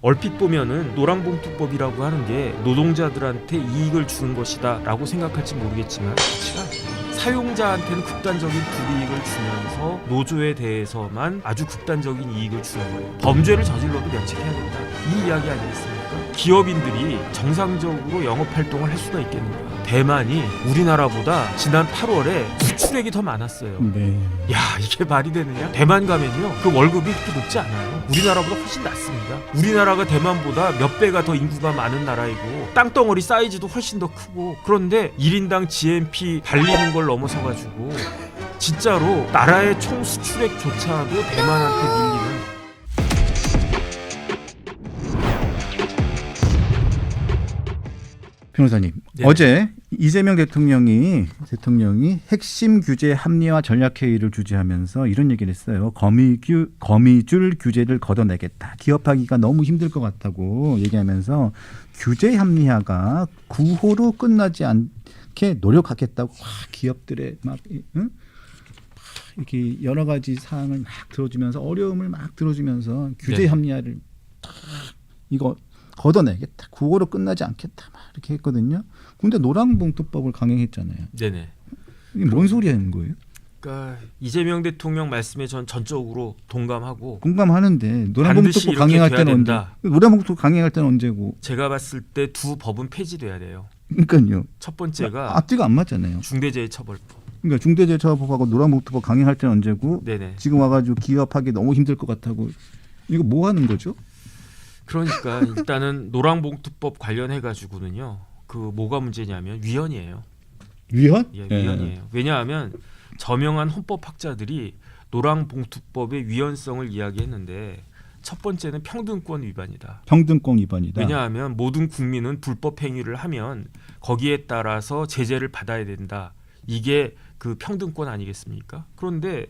얼핏 보면은 노랑봉투법이라고 하는 게 노동자들한테 이익을 주는 것이다 라고 생각할지 모르겠지만. 사용자한테는 극단적인 불이익을 주면서 노조에 대해서만 아주 극단적인 이익을 주는 거예요. 범죄를 저질러도 면책해야 된다. 이 이야기 아니겠습니까? 기업인들이 정상적으로 영업 활동을 할 수가 있겠는가? 대만이 우리나라보다 지난 8월에 수출액이 더 많았어요. 네. 야 이게 말이 되느냐? 대만 가면요 그 월급이 그렇게 높지 않아요. 우리나라보다 훨씬 낮습니다. 우리나라가 대만보다 몇 배가 더 인구가 많은 나라이고 땅덩어리 사이즈도 훨씬 더 크고 그런데 1인당 GNP 달리는 걸 넘어서 가지고 진짜로 나라의 총 수출액조차도 대만한테 밀리는 변호사님 네. 어제 이재명 대통령이 대통령이 핵심 규제 합리화 전략 회의를 주재하면서 이런 얘기를 했어요. 거미규 거미줄 규제를 걷어내겠다. 기업하기가 너무 힘들 것 같다고 얘기하면서 규제 합리화가 구호로 끝나지 않게 노력하겠다고 와, 기업들의 막 이- 응? 막 이렇게 여러 가지 사항을 막 들어주면서 어려움을 막 들어주면서 규제 네. 합리화를 딱 이거 걷어내겠다. 구호로 끝나지 않겠다. 막 이렇게 했거든요. 근데 노랑봉투법을 강행했잖아요. 네네. 이게 뭔 소리 하는 거예요? 그러니까 이재명 대통령 말씀에 전 전적으로 동감하고 공감하는데 반드시 이렇게 강행할 돼야 때는 언제? 된다. 노랑봉투법 강행할 때는 언제고? 제가 봤을 때 두 법은 폐지돼야 돼요. 그러니까요. 첫 번째가 앞뒤가 안 맞잖아요. 중대재해처벌법. 그러니까 중대재해처벌법하고 노랑봉투법 강행할 때는 언제고? 네네. 지금 와가지고 기업하기 너무 힘들 것 같다고 이거 뭐 하는 거죠? 그러니까 일단은 노랑봉투법 관련해 가지고는요. 그 뭐가 문제냐면 위헌이에요. 위헌? 예, 위헌이에요. 왜냐하면 저명한 헌법 학자들이 노랑봉투법의 위헌성을 이야기했는데 첫 번째는 평등권 위반이다. 평등권 위반이다. 왜냐하면 모든 국민은 불법 행위를 하면 거기에 따라서 제재를 받아야 된다. 이게 그 평등권 아니겠습니까? 그런데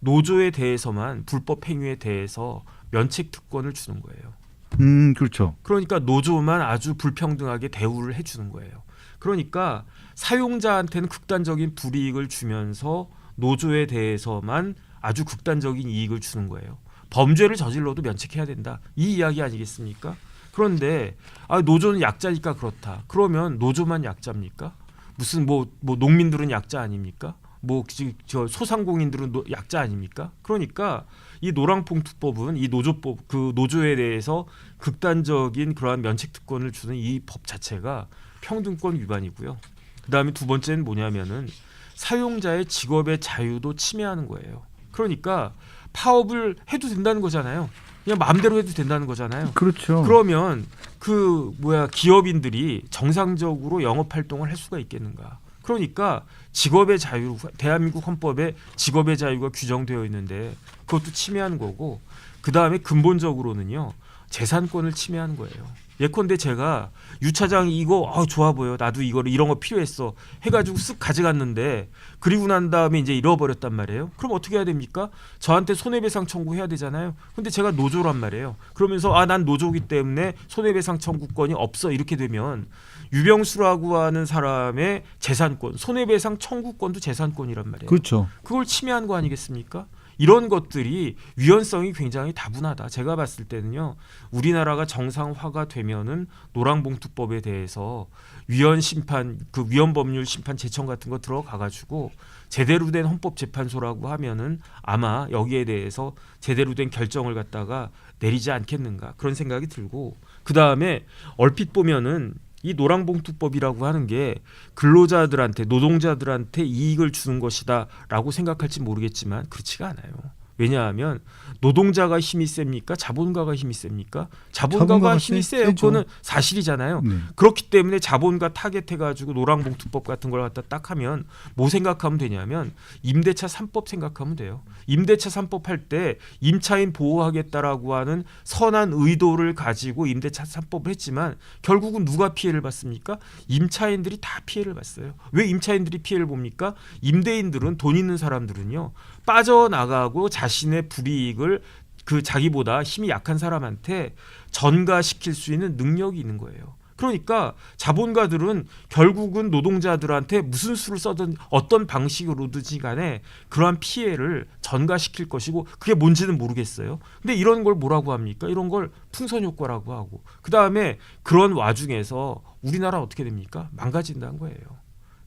노조에 대해서만 불법 행위에 대해서 면책 특권을 주는 거예요. 음, 그렇죠. 그러니까 노조만 아주 불평등하게 대우를 해주는 거예요. 그러니까 사용자한테는 극단적인 불이익을 주면서 노조에 대해서만 아주 극단적인 이익을 주는 거예요. 범죄를 저질러도 면책해야 된다. 이 이야기 아니겠습니까? 그런데 아, 노조는 약자니까 그렇다. 그러면 노조만 약자입니까? 무슨 뭐, 뭐 농민들은 약자 아닙니까? 뭐 지금 저 소상공인들은 노- 약자 아닙니까? 그러니까 이 노랑봉투법은 이 노조법 그 노조에 대해서 극단적인 그러한 면책 특권을 주는 이 법 자체가 평등권 위반이고요. 그다음에 두 번째는 뭐냐면은 사용자의 직업의 자유도 침해하는 거예요. 그러니까 파업을 해도 된다는 거잖아요. 그냥 마음대로 해도 된다는 거잖아요. 그렇죠. 그러면 그 뭐야 기업인들이 정상적으로 영업 활동을 할 수가 있겠는가? 그러니까 직업의 자유 대한민국 헌법에 직업의 자유가 규정되어 있는데 그것도 침해하는 거고 그 다음에 근본적으로는요 재산권을 침해하는 거예요. 예컨대 제가 유차장 이거 아 좋아 보여 나도 이거를 이런 거 필요했어 해가지고 쓱 가져갔는데 그리고 난 다음에 이제 잃어버렸단 말이에요. 그럼 어떻게 해야 됩니까? 저한테 손해배상 청구해야 되잖아요. 근데 제가 노조란 말이에요. 그러면서 아 난 노조기 때문에 손해배상 청구권이 없어 이렇게 되면 유병수라고 하는 사람의 재산권, 손해배상 청구권도 재산권이란 말이에요. 그렇죠. 그걸 침해한 거 아니겠습니까? 이런 것들이 위헌성이 굉장히 다분하다. 제가 봤을 때는요. 우리나라가 정상화가 되면은 노랑봉투법에 대해서 위헌 심판 그 위헌 법률 심판 제청 같은 거 들어가 가지고 제대로 된 헌법 재판소라고 하면은 아마 여기에 대해서 제대로 된 결정을 갖다가 내리지 않겠는가 그런 생각이 들고 그다음에 얼핏 보면은 이 노랑봉투법이라고 하는 게 근로자들한테 노동자들한테 이익을 주는 것이다라고 생각할지 모르겠지만 그렇지가 않아요. 왜냐하면 노동자가 힘이 셉니까? 자본가가 힘이 셉니까? 자본가가 자본가가 힘이 세- 세요. 세죠. 그거는 사실이잖아요. 네. 그렇기 때문에 자본가 타겟해 가지고 노랑봉투법 같은 걸 갖다 딱 하면 뭐 생각하면 되냐면 임대차 3법 생각하면 돼요. 임대차 3법 할 때 임차인 보호하겠다라고 하는 선한 의도를 가지고 임대차 3법을 했지만 결국은 누가 피해를 받습니까? 임차인들이 다 피해를 봤어요. 왜 임차인들이 피해를 봅니까? 임대인들은 돈 있는 사람들은요 빠져나가고 자신의 불이익을 그 자기보다 힘이 약한 사람한테 전가시킬 수 있는 능력이 있는 거예요. 그러니까 자본가들은 결국은 노동자들한테 무슨 수를 써든 어떤 방식으로든지 간에 그러한 피해를 전가시킬 것이고 그게 뭔지는 모르겠어요. 근데 이런 걸 뭐라고 합니까? 이런 걸 풍선 효과라고 하고 그다음에 그런 와중에서 우리나라 어떻게 됩니까? 망가진다는 거예요.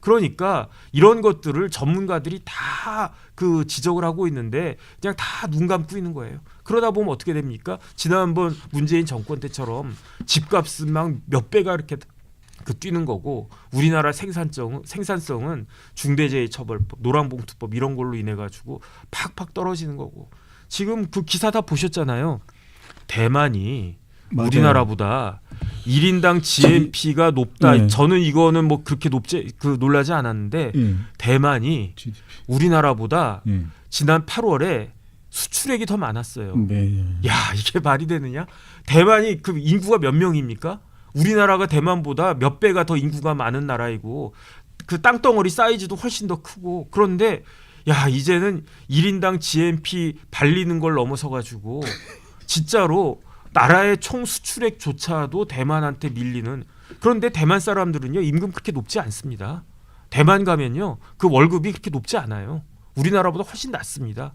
그러니까 이런 것들을 전문가들이 다 그 지적을 하고 있는데 그냥 다 눈 감고 있는 거예요. 그러다 보면 어떻게 됩니까? 지난번 문재인 정권 때처럼 집값은 막 몇 배가 이렇게 그 뛰는 거고 우리나라 생산성 생산성은 중대재해처벌법, 노란봉투법 이런 걸로 인해 가지고 팍팍 떨어지는 거고 지금 그 기사 다 보셨잖아요. 대만이 맞아요. 우리나라보다 1인당 GNP가 높다. 네. 저는 이거는 뭐 그렇게 높지 그 놀라지 않았는데 예. 대만이 GDP. 우리나라보다 예. 지난 8월에 수출액이 더 많았어요. 네. 야 이게 말이 되느냐? 대만이 그 인구가 몇 명입니까? 우리나라가 대만보다 몇 배가 더 인구가 많은 나라이고 그 땅덩어리 사이즈도 훨씬 더 크고 그런데 야 이제는 1인당 GNP 발리는 걸 넘어서 가지고 진짜로 나라의 총 수출액조차도 대만한테 밀리는 그런데 대만 사람들은요 임금 그렇게 높지 않습니다. 대만 가면요 그 월급이 그렇게 높지 않아요. 우리나라보다 훨씬 낮습니다.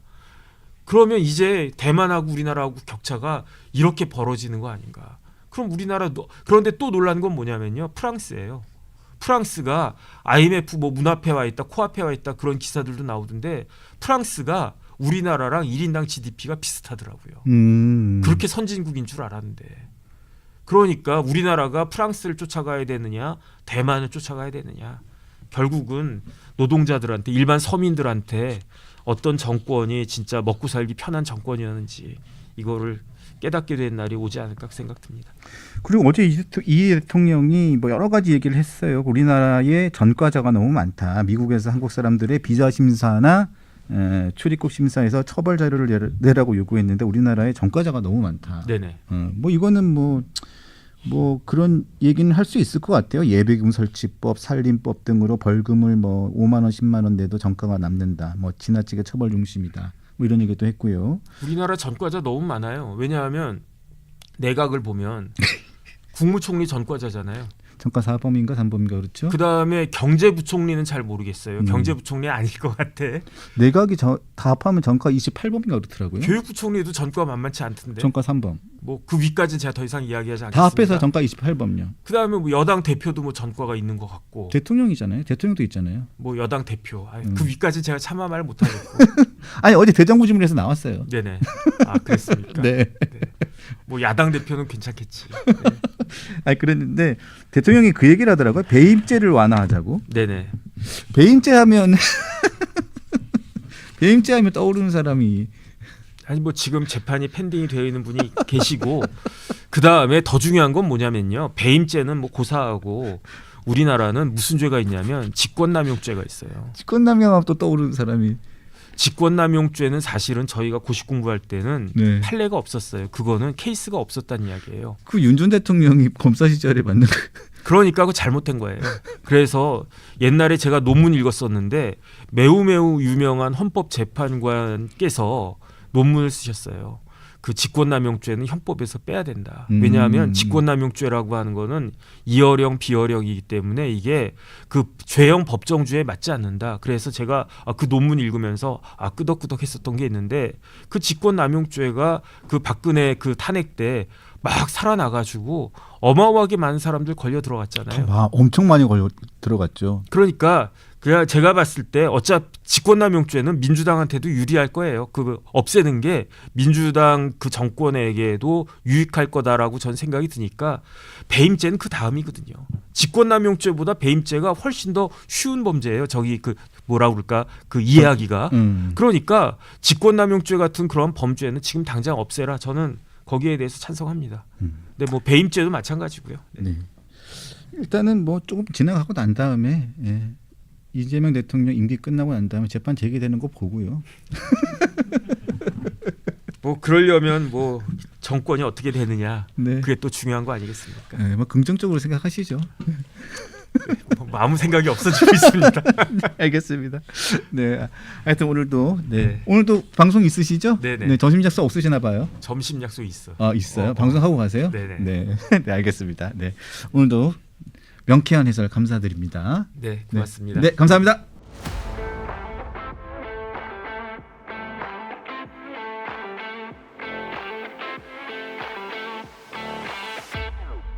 그러면 이제 대만하고 우리나라하고 격차가 이렇게 벌어지는 거 아닌가? 그럼 우리나라도 그런데 또 놀란 건 뭐냐면요 프랑스예요. 프랑스가 IMF 뭐 문 앞에 와 있다, 코 앞에 와 있다 그런 기사들도 나오던데 프랑스가 우리나라랑 1인당 GDP가 비슷하더라고요. 음. 그렇게 선진국인 줄 알았는데. 그러니까 우리나라가 프랑스를 쫓아가야 되느냐, 대만을 쫓아가야 되느냐. 결국은 노동자들한테 일반 서민들한테 어떤 정권이 진짜 먹고 살기 편한 정권이었는지 이거를 깨닫게 된 날이 오지 않을까 생각됩니다. 그리고 어제 이, 대통령이 뭐 여러 가지 얘기를 했어요. 우리나라에 전과자가 너무 많다. 미국에서 한국 사람들의 비자 심사나 에, 출입국 심사에서 처벌 자료를 내라- 내라고 요구했는데 우리나라에 전과자가 너무 많다. 네네. 어, 뭐 이거는 뭐, 뭐 그런 얘기는 할 수 있을 것 같아요. 예비금 설치법, 살림법 등으로 벌금을 뭐 5만 원, 10만 원 내도 전과가 남는다. 뭐 지나치게 처벌 중심이다. 뭐 이런 얘기도 했고요. 우리나라 전과자 너무 많아요. 왜냐하면 내각을 보면 국무총리 전과자잖아요. 전과 4범인가 3범인가 그렇죠? 그 다음에 경제부총리는 잘 모르겠어요. 음. 경제부총리 아닐 것 같아. 내각이 저, 다 합하면 전과 28범인가 그렇더라고요. 교육부총리도 전과 만만치 않던데. 전과 3범. 뭐 그 위까지는 제가 더 이상 이야기하지 않겠습니다. 다 합해서 전과 28범요. 그다음에 뭐 여당 대표도 뭐 전과가 있는 것 같고 대통령이잖아요. 대통령도 있잖아요. 뭐 여당 대표 아이, 음. 그 위까지 제가 차마 말 못하겠고 아니 어제 대정부질문에서 나왔어요. 네네 아 그랬습니까? 네. 뭐 야당 대표는 괜찮겠지. 아니 그랬는데 대통령이 그 얘기를 하더라고요. 배임죄를 완화하자고. 네. 네네 배임죄 하면 배임죄 하면 떠오르는 사람이 아니 뭐 지금 재판이 펜딩이 되어 있는 분이 계시고 그 다음에 더 중요한 건 뭐냐면요 배임죄는 뭐 고사하고 우리나라는 무슨 죄가 있냐면 직권남용죄가 있어요. 직권남용하면 또 떠오르는 사람이 직권남용죄는 사실은 저희가 고시 공부할 때는 네. 판례가 없었어요. 그거는 케이스가 없었다는 이야기예요. 그 윤 전 대통령이 검사 시절에 만든 거. 그러니까 그거 잘못된 거예요. 그래서 옛날에 제가 논문 읽었었는데 매우 매우 유명한 헌법 재판관께서 논문을 쓰셨어요. 그 직권남용죄는 형법에서 빼야 된다. 음. 왜냐하면 직권남용죄라고 하는 거는 이어령 비어령이기 때문에 이게 그 죄형 법정주에 맞지 않는다. 그래서 제가 아, 그 논문 읽으면서 아 끄덕끄덕 했었던 게 있는데 그 직권남용죄가 그 박근혜 그 탄핵 때 막 살아나가지고 어마어마하게 많은 사람들 걸려 들어갔잖아요. 와, 엄청 많이 걸려 들어갔죠. 그러니까 그냥 제가 봤을 때 어차피 직권남용죄는 민주당한테도 유리할 거예요. 그 없애는 게 민주당 그 정권에게도 유익할 거다라고 전 생각이 드니까 배임죄는 그 다음이거든요. 직권남용죄보다 배임죄가 훨씬 더 쉬운 범죄예요. 저기 그 뭐라 그럴까 그 이해하기가. 음. 그러니까 직권남용죄 같은 그런 범죄는 지금 당장 없애라. 저는 거기에 대해서 찬성합니다. 음. 근데 뭐 배임죄도 마찬가지고요. 네. 네. 일단은 뭐 조금 지나가고 난 다음에 예. 이재명 대통령 임기 끝나고 난 다음에 재판 제기되는 거 보고요. 뭐 그러려면 뭐 정권이 어떻게 되느냐 네. 그게 또 중요한 거 아니겠습니까? 예, 뭐 긍정적으로 생각하시죠. 뭐 아무 생각이 없어지고 있습니다. 알겠습니다. 네. 하여튼 오늘도 네. 네. 오늘도 방송 있으시죠? 네네. 네, 점심 약속 없으시나 봐요. 점심 약속 있어. 아, 있어요. 어, 방송 하고 가세요? 네네. 네. 네, 알겠습니다. 네. 오늘도 명쾌한 해설 감사드립니다. 네, 고맙습니다. 네, 감사합니다.